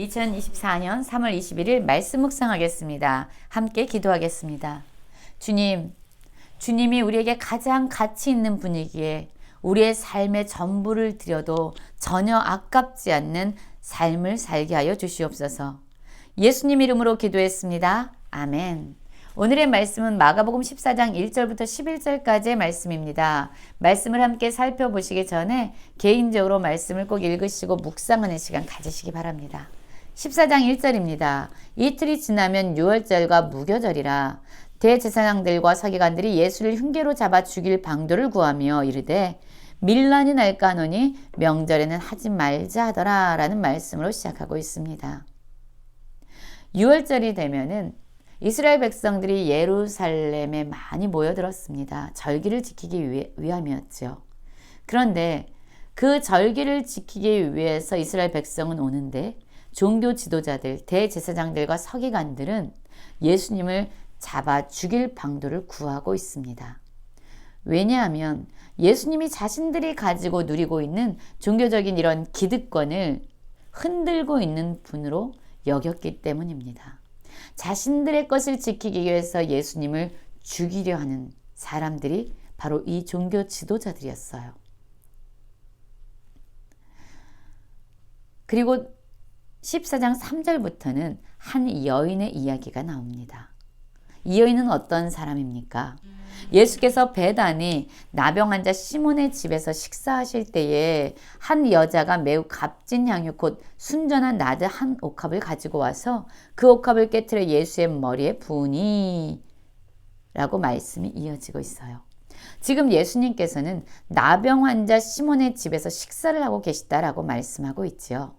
2024년 3월 21일 말씀 묵상하겠습니다. 함께 기도하겠습니다. 주님, 주님이 우리에게 가장 가치 있는 분위기에 우리의 삶의 전부를 드려도 전혀 아깝지 않는 삶을 살게 하여 주시옵소서. 예수님 이름으로 기도했습니다. 아멘. 오늘의 말씀은 마가복음 14장 1절부터 11절까지의 말씀입니다. 말씀을 함께 살펴보시기 전에 개인적으로 말씀을 꼭 읽으시고 묵상하는 시간 가지시기 바랍니다. 14장 1절입니다. 이틀이 지나면 6월절과 무교절이라 대제사장들과 서기관들이 예수를 흉계로 잡아 죽일 방도를 구하며 이르되 밀란이 날까 하노니 명절에는 하지 말자 하더라 라는 말씀으로 시작하고 있습니다. 6월절이 되면은 이스라엘 백성들이 예루살렘에 많이 모여들었습니다. 절기를 지키기 위함이었죠. 그런데 그 절기를 지키기 위해서 이스라엘 백성은 오는데 종교 지도자들, 대제사장들과 서기관들은 예수님을 잡아 죽일 방도를 구하고 있습니다. 왜냐하면 예수님이 자신들이 가지고 누리고 있는 종교적인 이런 기득권을 흔들고 있는 분으로 여겼기 때문입니다. 자신들의 것을 지키기 위해서 예수님을 죽이려 하는 사람들이 바로 이 종교 지도자들이었어요. 그리고 14장 3절부터는 한 여인의 이야기가 나옵니다. 이 여인은 어떤 사람입니까? 예수께서 배단이 나병 환자 시몬의 집에서 식사하실 때에 한 여자가 매우 값진 향유 곧 순전한 나드 한 옥합을 가지고 와서 그 옥합을 깨뜨려 예수의 머리에 부으니 라고 말씀이 이어지고 있어요. 지금 예수님께서는 나병 환자 시몬의 집에서 식사를 하고 계시다라고 말씀하고 있지요.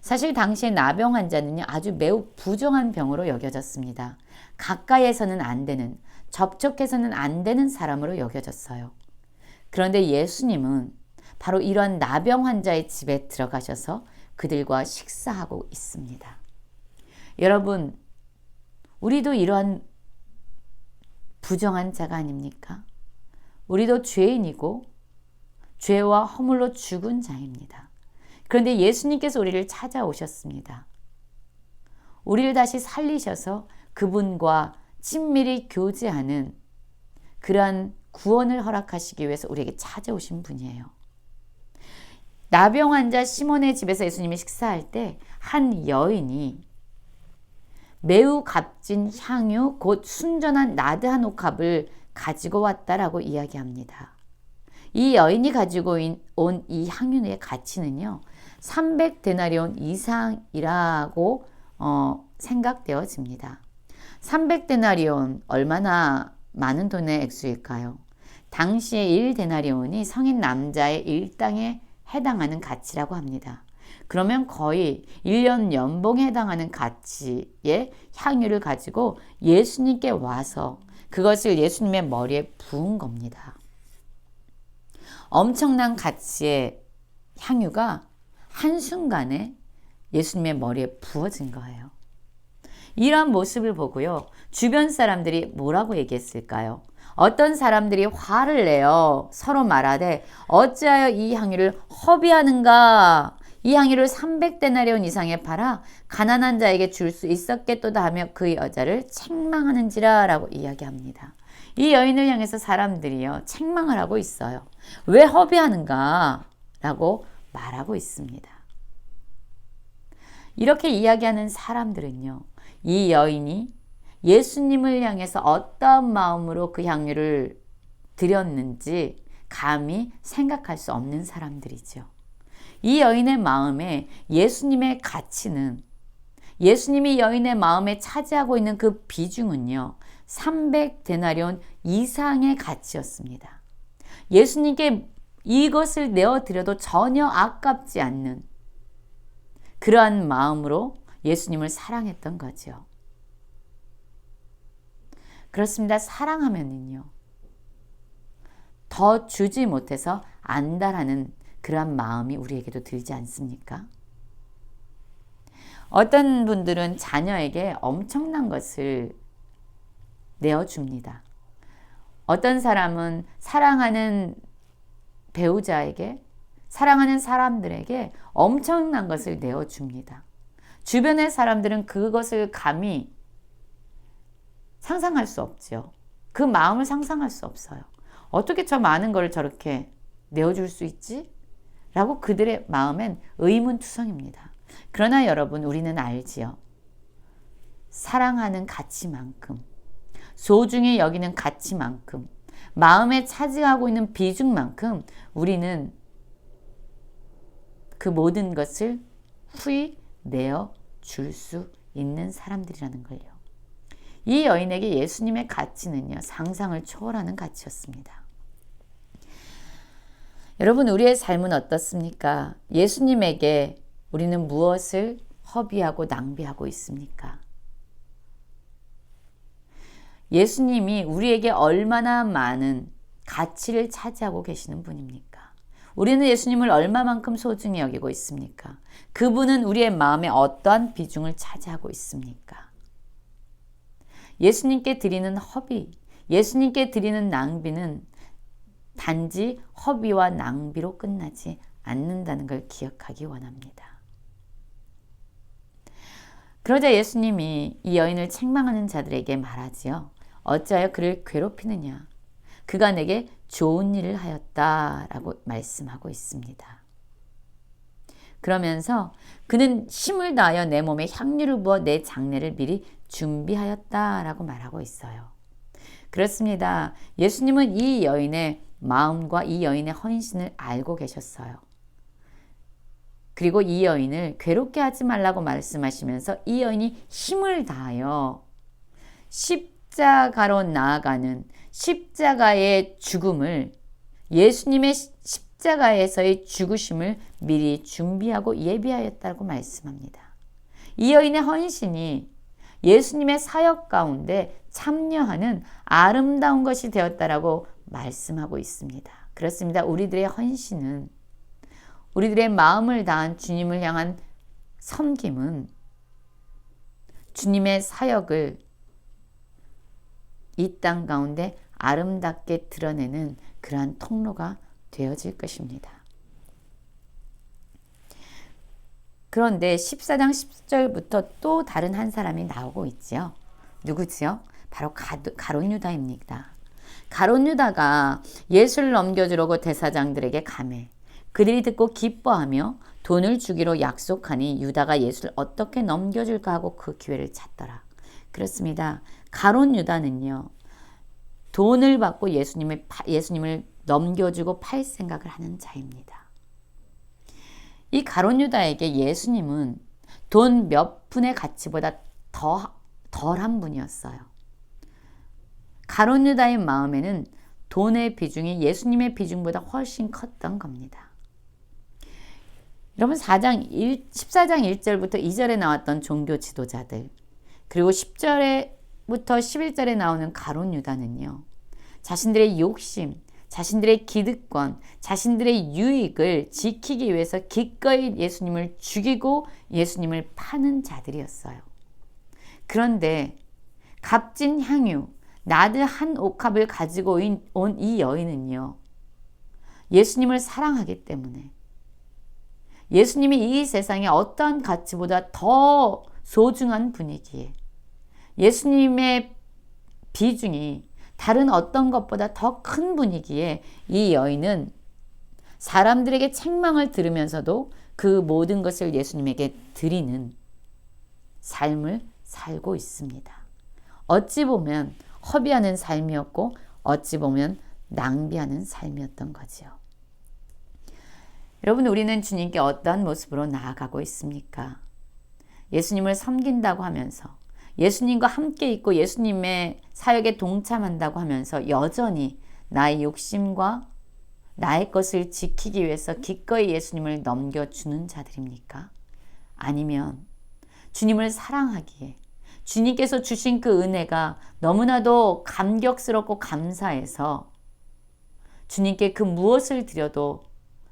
사실 당시에 나병 환자는요, 아주 매우 부정한 병으로 여겨졌습니다. 가까이에서는 안 되는, 접촉해서는 안 되는 사람으로 여겨졌어요. 그런데 예수님은 바로 이러한 나병 환자의 집에 들어가셔서 그들과 식사하고 있습니다. 여러분, 우리도 이러한 부정한 자가 아닙니까? 우리도 죄인이고 죄와 허물로 죽은 자입니다. 그런데 예수님께서 우리를 찾아오셨습니다. 우리를 다시 살리셔서 그분과 친밀히 교제하는 그러한 구원을 허락하시기 위해서 우리에게 찾아오신 분이에요. 나병 환자 시몬의 집에서 예수님이 식사할 때 한 여인이 매우 값진 향유 곧 순전한 나드 한 옥합을 가지고 왔다라고 이야기합니다. 이 여인이 가지고 온 이 향유의 가치는요. 300데나리온 이상이라고 어, 생각되어집니다. 300데나리온 얼마나 많은 돈의 액수일까요? 당시의 1데나리온이 성인 남자의 일당에 해당하는 가치라고 합니다. 그러면 거의 1년 연봉에 해당하는 가치의 향유를 가지고 예수님께 와서 그것을 예수님의 머리에 부은 겁니다. 엄청난 가치의 향유가 한순간에 예수님의 머리에 부어진 거예요. 이러한 모습을 보고요. 주변 사람들이 뭐라고 얘기했을까요? 어떤 사람들이 화를 내어 서로 말하되 어찌하여 이 향유를 허비하는가? 이 향유를 300데나리온 이상에 팔아 가난한 자에게 줄 수 있었겠도다 하며 그 여자를 책망하는지라 라고 이야기합니다. 이 여인을 향해서 사람들이요 책망을 하고 있어요. 왜 허비하는가? 라고 말하고 있습니다. 이렇게 이야기하는 사람들은요, 이 여인이 예수님을 향해서 어떤 마음으로 그 향유를 드렸는지 감히 생각할 수 없는 사람들이죠. 이 여인의 마음에 예수님의 가치는 예수님이 여인의 마음에 차지하고 있는 그 비중은요, 300데나리온 이상의 가치였습니다. 예수님께 이것을 내어드려도 전혀 아깝지 않는 그러한 마음으로 예수님을 사랑했던 거죠. 그렇습니다. 사랑하면은요. 더 주지 못해서 안다라는 그러한 마음이 우리에게도 들지 않습니까? 어떤 분들은 자녀에게 엄청난 것을 내어줍니다. 어떤 사람은 사랑하는 배우자에게 사랑하는 사람들에게 엄청난 것을 내어줍니다. 주변의 사람들은 그것을 감히 상상할 수 없죠. 그 마음을 상상할 수 없어요. 어떻게 저 많은 걸 저렇게 내어줄 수 있지? 라고 그들의 마음엔 의문투성입니다. 그러나 여러분, 우리는 알지요. 사랑하는 가치만큼, 소중히 여기는 가치만큼, 마음에 차지하고 있는 비중만큼 우리는 그 모든 것을 후히 내어 줄 수 있는 사람들이라는 걸요. 이 여인에게 예수님의 가치는요, 상상을 초월하는 가치였습니다. 여러분, 우리의 삶은 어떻습니까? 예수님에게 우리는 무엇을 허비하고 낭비하고 있습니까? 예수님이 우리에게 얼마나 많은 가치를 차지하고 계시는 분입니까? 우리는 예수님을 얼마만큼 소중히 여기고 있습니까? 그분은 우리의 마음에 어떠한 비중을 차지하고 있습니까? 예수님께 드리는 허비, 예수님께 드리는 낭비는 단지 허비와 낭비로 끝나지 않는다는 걸 기억하기 원합니다. 그러자 예수님이 이 여인을 책망하는 자들에게 말하지요. 어찌하여 그를 괴롭히느냐? 그가 내게 좋은 일을 하였다 라고 말씀하고 있습니다. 그러면서 그는 힘을 다하여 내 몸에 향유를 부어 내 장례를 미리 준비하였다 라고 말하고 있어요. 그렇습니다. 예수님은 이 여인의 마음과 이 여인의 헌신을 알고 계셨어요. 그리고 이 여인을 괴롭게 하지 말라고 말씀하시면서 이 여인이 힘을 다하여 십자가로 나아가는 십자가의 죽음을 예수님의 십자가에서의 죽으심을 미리 준비하고 예비하였다고 말씀합니다. 이 여인의 헌신이 예수님의 사역 가운데 참여하는 아름다운 것이 되었다라고 말씀하고 있습니다. 그렇습니다. 우리들의 헌신은 우리들의 마음을 다한 주님을 향한 섬김은 주님의 사역을 이 땅 가운데 아름답게 드러내는 그러한 통로가 되어질 것입니다. 그런데 14장 10절부터 또 다른 한 사람이 나오고 있지요. 누구지요? 바로 가론 유다입니다. 가론 유다가 예수를 넘겨주려고 대사장들에게 감해 그들이 듣고 기뻐하며 돈을 주기로 약속하니 유다가 예수를 어떻게 넘겨줄까 하고 그 기회를 찾더라. 그렇습니다. 가론 유다는요. 돈을 받고 예수님을 예수님을 넘겨주고 팔 생각을 하는 자입니다. 이 가론 유다에게 예수님은 돈 몇 푼의 가치보다 더 덜한 분이었어요. 가론 유다의 마음에는 돈의 비중이 예수님의 비중보다 훨씬 컸던 겁니다. 여러분 4장 1, 14장 1절부터 2절에 나왔던 종교 지도자들 그리고 10절에 부터 11절에 나오는 가론 유다는요. 자신들의 욕심, 자신들의 기득권, 자신들의 유익을 지키기 위해서 기꺼이 예수님을 죽이고 예수님을 파는 자들이었어요. 그런데 값진 향유, 나드 한 옥합을 가지고 온 이 여인은요. 예수님을 사랑하기 때문에 예수님이 이 세상에 어떠한 가치보다 더 소중한 분이기에 예수님의 비중이 다른 어떤 것보다 더 큰 분이기에 이 여인은 사람들에게 책망을 들으면서도 그 모든 것을 예수님에게 드리는 삶을 살고 있습니다. 어찌 보면 허비하는 삶이었고 어찌 보면 낭비하는 삶이었던 거지요. 여러분, 우리는 주님께 어떠한 모습으로 나아가고 있습니까? 예수님을 섬긴다고 하면서 예수님과 함께 있고 예수님의 사역에 동참한다고 하면서 여전히 나의 욕심과 나의 것을 지키기 위해서 기꺼이 예수님을 넘겨주는 자들입니까? 아니면 주님을 사랑하기에 주님께서 주신 그 은혜가 너무나도 감격스럽고 감사해서 주님께 그 무엇을 드려도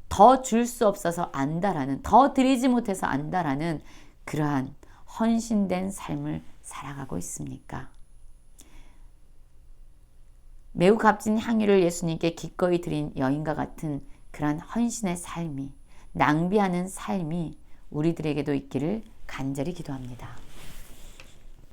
더 줄 수 없어서 안다라는, 더 드리지 못해서 안다라는 그러한 헌신된 삶을 살아가고 있습니까? 매우 값진 향유를 예수님께 기꺼이 드린 여인과 같은 그러한 헌신의 삶이, 낭비하는 삶이 우리들에게도 있기를 간절히 기도합니다.